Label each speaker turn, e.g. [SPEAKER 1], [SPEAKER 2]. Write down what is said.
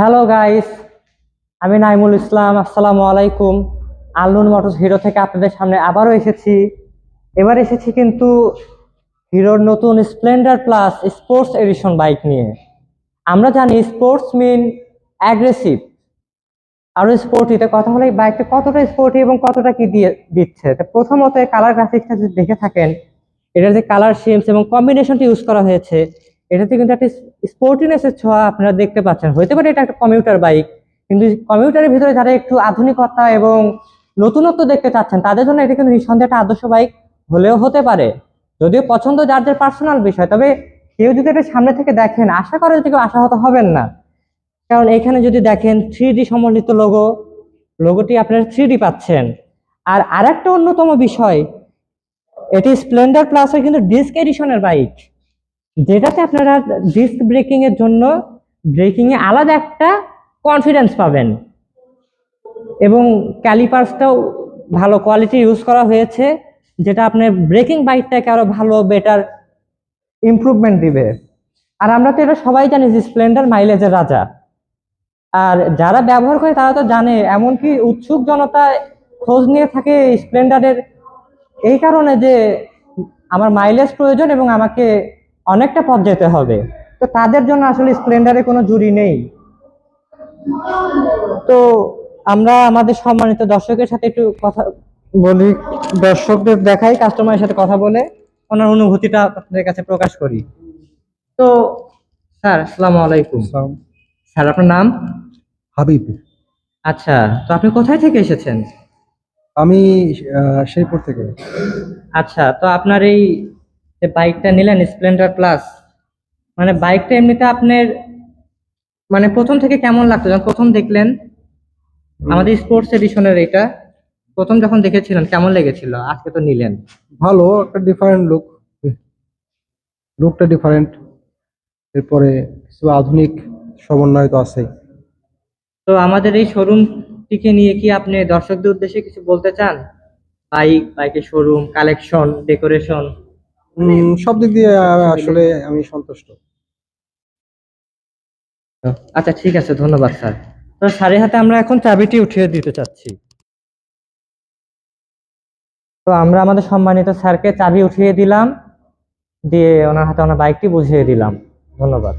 [SPEAKER 1] Hello guys আমি নাইমুল ইসলাম, আসসালামু আলাইকুম। আলনুন মোটরস হিরো থেকে আপনাদের সামনে আবারও এসেছি। এবার এসেছি কিন্তু হিরোর নতুন Splendor plus sports edition bike নিয়ে। আমরা জানি স্পোর্টস মিন অ্যাগ্রেসিভ আরও স্পোর্টিতে কথা হলে বাইকটা কতটা স্পোর্টি এবং কতটা কি দিয়ে দিচ্ছে? প্রথমত কালার গ্রাফিক্সটা যদি দেখে থাকেন, এটার যে কালার শেমস এবং কম্বিনেশনটি ইউজ করা হয়েছে এটাতে কিন্তু একটা স্পোর্টিনেসের ছোঁয়া আপনারা দেখতে পাচ্ছেন। হতে পারে এটা একটা কমিউটার বাইক কিন্তু কমিউটারের ভিতরে যারা একটু আধুনিকতা এবং নতুনত্ব দেখতে চাচ্ছেন, তাদের জন্য এটা কিন্তু নিঃসন্দেহে একটা আদর্শ বাইক হলেও হতে পারে। যদিও পছন্দ যার যার পার্সোনাল বিষয়, তবে কেউ যদি এটা সামনে থেকে দেখেন, আশা করে যদি কেউ আশাহত হবেন না। কারণ এখানে যদি দেখেন থ্রি ডি সমন্বিত লোগো লোগোটি আপনারা থ্রি ডি পাচ্ছেন। আর আরেকটা অন্যতম বিষয়, এটি স্প্লেন্ডার প্লাসের কিন্তু ডিস্ক এডিশনের বাইক যেটাতে আপনারা ডিস্ক ব্রেকিং এর জন্য ব্রেকিং এ আলাদা একটা কনফিডেন্স পাবেন। এবং ক্যালিপার্সটাও ভালো কোয়ালিটি ইউজ করা হয়েছে, যেটা আপনার ব্রেকিং বাইকটাকে আরও ভালো বেটার ইমপ্রুভমেন্ট দিবে। আর আমরা তো এটা সবাই জানি যে স্প্লেন্ডার মাইলেজের রাজা। আর যারা ব্যবহার করে তারা তো জানে, এমনকি উৎসুক জনতা খোঁজ নিয়ে থাকে স্প্লেন্ডারের এই কারণে যে আমার মাইলেজ প্রয়োজন এবং আমাকে অনেকটা পথ যেতে হবে। তো তাদের জন্য আসলে স্প্লেন্ডারে কোনো জুড়ি নেই। তো আমরা আমাদের সম্মানিত দর্শকের সাথে একটু কথা বলি দর্শকদের দেখাই কাস্টমারের সাথে কথা বলে ওনার অনুভূতিটা আপনাদের কাছে প্রকাশ করি। তো স্যার আসসালামু আলাইকুম। স্যার আপনার নাম?
[SPEAKER 2] হাবিব।
[SPEAKER 1] আচ্ছা তো আপনি কোথায় থেকে এসেছেন?
[SPEAKER 2] আমি শেরপুর থেকে।
[SPEAKER 1] আচ্ছা তো আপনার এই যে বাইকটা নিলেন স্প্লেন্ডার প্লাস মানে বাইকটা এমনিতে আপনার মানে প্রথম থেকে কেমন লাগতো? যখন প্রথম দেখলেন আমাদের স্পোর্টস এডিশনের এটা প্রথম যখন দেখেছিলেন কেমন লেগেছিল? আজকে তো নিলেন।
[SPEAKER 2] ভালো একটা ডিফারেন্ট লুক লুকটা ডিফারেন্ট এরপরে কিছু আধুনিক সমন্বয় তো আছেই।
[SPEAKER 1] তো আমাদের এই শোরুমটিকে নিয়ে কি আপনি দর্শকদের উদ্দেশ্যে কিছু বলতে চান? বাইক বাইকের শোরুম কালেকশন ডেকোরেশন
[SPEAKER 2] সব দিক দিয়ে আসলে আমি সন্তুষ্ট।
[SPEAKER 1] আচ্ছা ঠিক আছে ধন্যবাদ স্যার। তো স্যারের হাতে আমরা এখন চাবিটি উঠিয়ে দিতে চাচ্ছি। তো আমরা আমাদের সম্মানিত স্যারকে চাবি উঠিয়ে দিলাম দিয়ে ওনার হাতে ওনার বাইকটি বুঝিয়ে দিলাম। ধন্যবাদ।